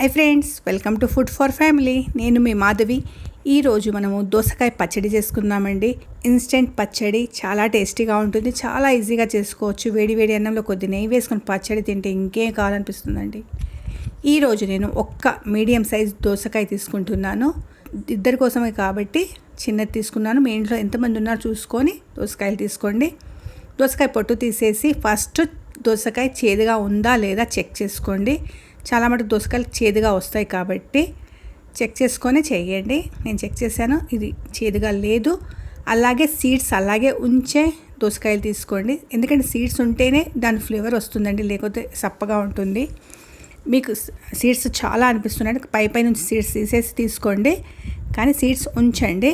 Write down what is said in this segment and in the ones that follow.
Hi friends welcome to food for family నేను మీ మాధవి. ఈరోజు మనము దోసకాయ పచ్చడి చేసుకుందామండి. ఇన్స్టెంట్ పచ్చడి చాలా టేస్టీగా ఉంటుంది చాలా ఈజీగా చేసుకోవచ్చు. వేడి వేడి అన్నంలో కొద్ది నెయ్యి వేసుకొని పచ్చడి తింటే ఇంకేం కావాలనిపిస్తుందండి. ఈరోజు నేను ఒక్క మీడియం సైజ్ దోసకాయ తీసుకుంటున్నాను. ఇద్దరి కోసమే కాబట్టి చిన్నది తీసుకున్నాను. మీ ఇంట్లో ఎంతమంది ఉన్నారో చూసుకొని దోసకాయలు తీసుకోండి. దోసకాయ పొట్టు తీసేసి ఫస్ట్ దోసకాయ చేదుగా ఉందా లేదా చెక్ చేసుకోండి. చాలా మటుకు దోసకాయలు చేదుగా వస్తాయి కాబట్టి చెక్ చేసుకొని చేయండి. నేను చెక్ చేశాను ఇది చేదుగా లేదు. అలాగే సీడ్స్ అలాగే ఉంచే దోసకాయలు తీసుకోండి. ఎందుకంటే సీడ్స్ ఉంటేనే దాని ఫ్లేవర్ వస్తుందండి లేకపోతే సప్పగా ఉంటుంది. మీకు సీడ్స్ చాలా అనిపిస్తున్నాయి. పై పై నుంచి సీడ్స్ తీసేసి తీసుకోండి. కానీ సీడ్స్ ఉంచండి.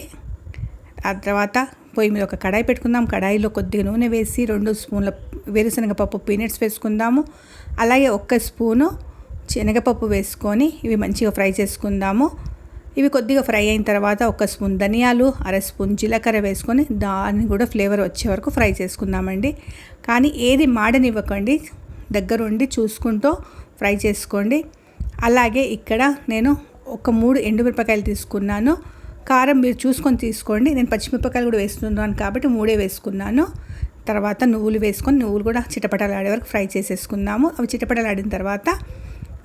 ఆ తర్వాత పొయ్యి మీద ఒక కడాయి పెట్టుకుందాం. కడాయిలో కొద్దిగా నూనె వేసి రెండు స్పూన్ల వేరుశనగ పప్పు పీనట్స్ వేసుకుందాము. అలాగే ఒక్క స్పూను శనగపప్పు వేసుకొని ఇవి మంచిగా ఫ్రై చేసుకుందాము. ఇవి కొద్దిగా ఫ్రై అయిన తర్వాత ఒక స్పూన్ ధనియాలు అర స్పూన్ జీలకర్ర వేసుకొని దాన్ని కూడా ఫ్లేవర్ వచ్చే వరకు ఫ్రై చేసుకుందామండి. కానీ ఏది మాడనివ్వకండి. దగ్గరుండి చూసుకుంటూ ఫ్రై చేసుకోండి. అలాగే ఇక్కడ నేను ఒక మూడు ఎండుమిరపకాయలు తీసుకున్నాను. కారం మీరు చూసుకొని తీసుకోండి. నేను పచ్చిమిరపకాయలు కూడా వేస్తున్నాను కాబట్టి మూడే వేసుకున్నాను. తర్వాత నువ్వులు వేసుకొని నువ్వులు కూడా చిటపటలాడే వరకు ఫ్రై చేసేసుకుందాము అవి చిటపటలాడిన తర్వాత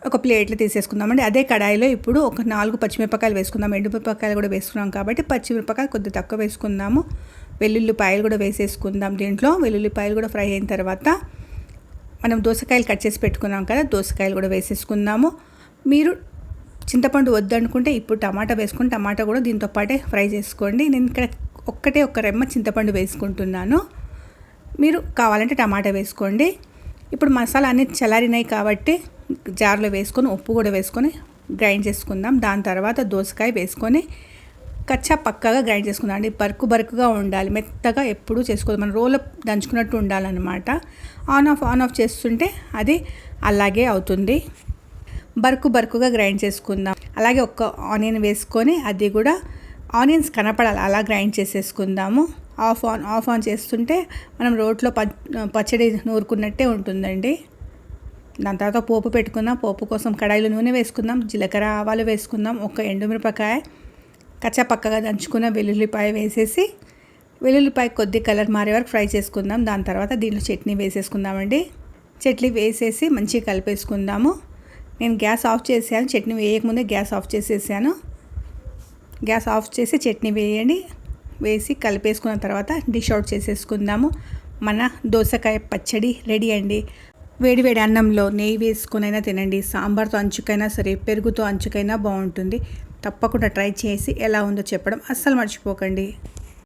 ఒక ప్లేట్లో తీసేసుకుందామండి. అదే కడాయిలో ఇప్పుడు ఒక నాలుగు పచ్చిమిరపకాయలు వేసుకుందాం. ఎండుమిరపకాయలు కూడా వేసుకున్నాం కాబట్టి పచ్చిమిరపకాయలు కొద్దిగా తక్కువ వేసుకుందాము. వెల్లుల్లిపాయలు కూడా వేసేసుకుందాం దీంట్లో. వెల్లుల్లిపాయలు కూడా ఫ్రై అయిన తర్వాత మనం దోసకాయలు కట్ చేసి పెట్టుకున్నాం కదా దోసకాయలు కూడా వేసేసుకుందాము. మీరు చింతపండు వద్దనుకుంటే ఇప్పుడు టమాటా వేసుకుని టమాటా కూడా దీంతో పాటే ఫ్రై చేసుకోండి. నేను ఇక్కడ ఒక్కటే ఒక్క రెమ్మ చింతపండు వేసుకుంటున్నాను. మీరు కావాలంటే టమాటా వేసుకోండి. ఇప్పుడు మసాలా అన్నీ చల్లారినాయి కాబట్టి జార్లో వేసుకొని ఉప్పు కూడా వేసుకొని గ్రైండ్ చేసుకుందాం. దాని తర్వాత దోసకాయ వేసుకొని కచ్చా పక్కగా గ్రైండ్ చేసుకుందాం. అండి బరుకు బరుకుగా ఉండాలి. మెత్తగా ఎప్పుడూ చేసుకోవాలి మనం రోల్ దంచుకున్నట్టు ఉండాలన్నమాట. ఆన్ ఆఫ్ ఆన్ ఆఫ్ చేస్తుంటే అది అలాగే అవుతుంది. బరుకు బరుకుగా గ్రైండ్ చేసుకుందాం. అలాగే ఒక్క ఆనియన్ వేసుకొని అది కూడా ఆనియన్స్ కనపడాలి అలా గ్రైండ్ చేసేసుకుందాము. ఆఫ్ ఆన్ ఆఫ్ ఆన్ చేస్తుంటే మనం రోట్లో పచ్చడి నూరుకున్నట్టే ఉంటుందండి. దాని తర్వాత పోపు పెట్టుకుందాం. పోపు కోసం కడాయిలో నూనె వేసుకుందాం. జీలకర్ర ఆవాలు వేసుకుందాం. ఒక ఎండుమిరపకాయ కచ్చపక్కగా దంచుకున్న వెల్లుల్లిపాయ వేసేసి వెల్లుల్లిపాయ కొద్ది కలర్ మారే వరకు ఫ్రై చేసుకుందాం. దాని తర్వాత దీంట్లో చట్నీ వేసేసుకుందామండి. చట్నీ వేసేసి మంచిగా కలిపేసుకుందాము. నేను గ్యాస్ ఆఫ్ చేసాను చట్నీ వేయకముందే గ్యాస్ ఆఫ్ చేసేసాను. గ్యాస్ ఆఫ్ చేసి చట్నీ వేయండి. వేసి కలిపేసుకున్న తర్వాత డిష్ అవుట్ చేసేసుకుందాము. మన దోసకాయ పచ్చడి రెడీ అండి. వేడివేడి అన్నంలో నెయ్యి వేసుకునైనా తినండి. సాంబార్తో అంచుకైనా సరే పెరుగుతో అంచుకైనా బాగుంటుంది. తప్పకుండా ట్రై చేసి ఎలా ఉందో చెప్పడం అస్సలు మర్చిపోకండి.